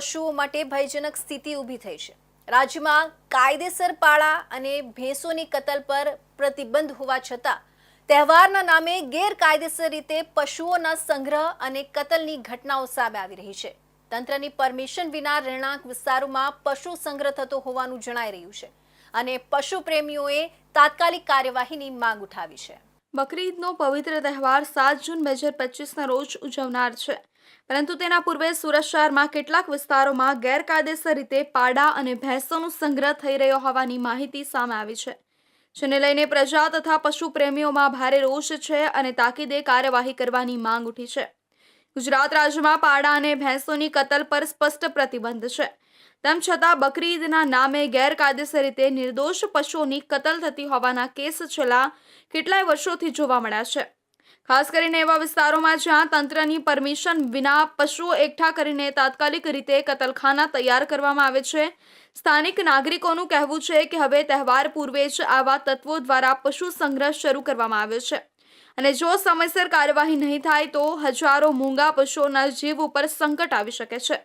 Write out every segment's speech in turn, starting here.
પશુઓ માટે ભયજનક સ્થિતિ ઊભી થઈ છે. રાજ્યમાં કાયદેસર પાળા અને ભેંસોની કતલ પર પ્રતિબંધ હોવા છતાં, તહેવારના નામે ગેરકાયદેસર રીતે પશુઓના સંગ્રહ અને કતલની ઘટનાઓ સામે આવી રહી છે. તંત્રની પરમિશન વિના રહેણાંક વિસ્તારોમાં પશુ સંગ્રહ થતો હોવાનું જણાઈ રહ્યું છે અને પશુ પ્રેમીઓએ તાત્કાલિક કાર્યવાહીની માંગ ઉઠાવી છે. બકરી ઈદનો પવિત્ર તહેવાર સાત જૂન બે હજાર પચીસના રોજ ઉજવનાર છે. પરંતુ તેના પૂર્વે સુરત શહેરમાં કેટલાક વિસ્તારોમાં ગેરકાયદેસર રીતે પાડા અને ભેંસોનો સંગ્રહ થઈ રહ્યો હોવાની માહિતી સામે આવી છે, જેને લઈને પ્રજા તથા પશુ પ્રેમીઓમાં ભારે રોષ છે અને તાકીદે કાર્યવાહી કરવાની માંગ ઉઠી છે. ગુજરાત રાજ્યમાં પાડા અને ભેંસોની કતલ પર સ્પષ્ટ પ્રતિબંધ છે. તેમ છતાં બકરી ઈદના નામે ગેરકાયદેસર રીતે નિર્દોષ પશુઓની કતલ થતી હોવાના કેસ છેલ્લા કેટલાય વર્ષોથી જોવા મળ્યા છે. ખાસ કરીને એવા વિસ્તારોમાં જ્યાં તંત્રની પરમિશન વિના પશુઓ એકઠા કરીને તાત્કાલિક રીતે કતલખાના તૈયાર કરવામાં આવે છે. સ્થાનિક નાગરિકોનું કહેવું છે કે હવે તહેવાર પૂર્વે જ આવા તત્વો દ્વારા પશુ સંગ્રહ શરૂ કરવામાં આવ્યો છે. અને જો સમયસર કાર્યવાહી નહીં થાય તો હજારો મૂંગા પશુઓના જીવ ઉપર સંકટ આવી શકે છે.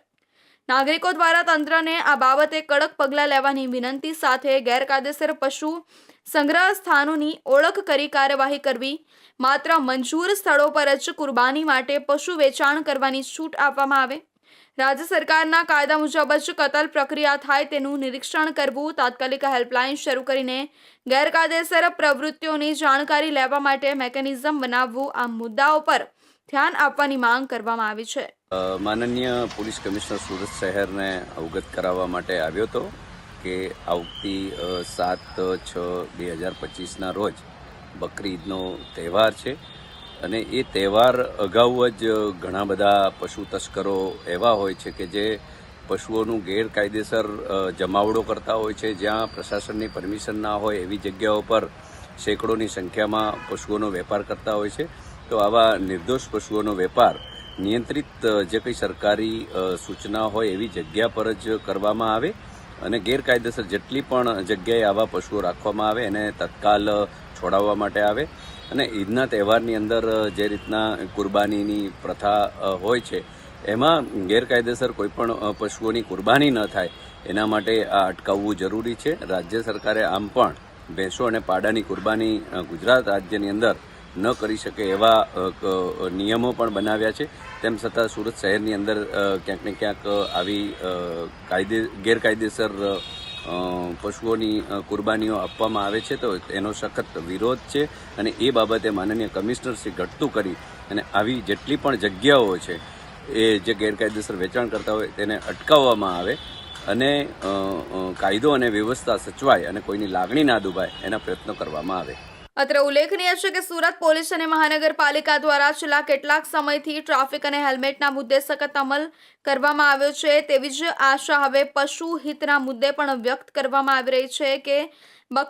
નાગરિકો દ્વારા તંત્રને આ બાબતે કડક પગલાં લેવાની વિનંતી સાથે ગેરકાયદેસર પશુ સંગ્રહ સ્થાનોની ઓળખ કરી કાર્યવાહી કરવી, માત્ર મંજૂર સ્થળો પર જ કુરબાની માટે પશુ વેચાણ કરવાની છૂટ આપવામાં આવે. રાજ્ય સરકારના કાયદા મુજબ જ કતલ પ્રક્રિયા થાય તેનું નિરીક્ષણ કરવું તાત્કાલિક હેલ્પલાઇન શરૂ કરીને ગેરકાયદેસર પ્રવૃત્તિઓની જાણકારી લેવા માટે મેકેનિઝમ બનાવવું આ મુદ્દાઓ પર ધ્યાન આપવાની માંગ કરવામાં આવી છે. માનનીય પોલીસ કમિશનર સુરત શહેરને અવગત કરાવવા માટે આવ્યો હતો. કે આવતી સાત છ, બે હજાર પચીસના રોજ બકરી ઈદનો તહેવાર છે. અને એ તહેવાર અગાઉ જ ઘણા બધા પશુ તસ્કરો એવા હોય છે કે જે પશુઓનું ગેરકાયદેસર જમાવડો કરતા હોય છે. જ્યાં પ્રશાસનની પરમિશન ના હોય એવી જગ્યાઓ પર સેંકડોની સંખ્યામાં પશુઓનો વેપાર કરતા હોય છે. તો આવા નિર્દોષ પશુઓનો વેપાર નિયંત્રિત જે કંઈ સરકારી સૂચના હોય એવી જગ્યા પર જ કરવામાં આવે. અને ગેરકાયદેસર જેટલી પણ જગ્યાએ આવા પશુઓ રાખવામાં આવે, એને તત્કાલ છોડાવવા માટે આવે. અને ઈદના તહેવારની અંદર જે રીતના કુરબાનીની પ્રથા હોય છે, એમાં ગેરકાયદેસર કોઈ પણ પશુઓની કુરબાની ન થાય. એના માટે આ અટકાવવું જરૂરી છે. રાજ્ય સરકારે આમ પણ ભેંસો અને પાડાની કુરબાની ગુજરાત રાજ્યની અંદર ન કરી શકે એવા નિયમો પણ બનાવ્યા છે. તેમ છતાં સુરત શહેરની અંદર ક્યાંક ને ક્યાંક આવી કાયદે, ગેરકાયદેસર પશુઓની કુરબાનીઓ આપવામાં આવે છે તો એનો સખત વિરોધ છે અને એ બાબતે માનનીય કમિશનર શ્રી ઘટતું કરી અને આવી જેટલી પણ જગ્યાઓ છે એ જે ગેરકાયદેસર વેચાણ કરતા હોય તેને અટકાવવામાં આવે અને કાયદો અને વ્યવસ્થા સચવાય અને કોઈની લાગણી ના દુભાય એના પ્રયત્નો કરવામાં આવે. અત્રે ઉલ્લેખનીય છે કે સુરત પોલીસ અને મહાનગરપાલિકા દ્વારા છેલ્લા કેટલાક સમયથી ટ્રાફિક અને હેલ્મેટના મુદ્દે સખત અમલ કરવામાં આવ્યો છે. તેવી જ આશા હવે પશુ હિતના મુદ્દે પણ વ્યક્ત કરવામાં આવી રહી છે કે બકરી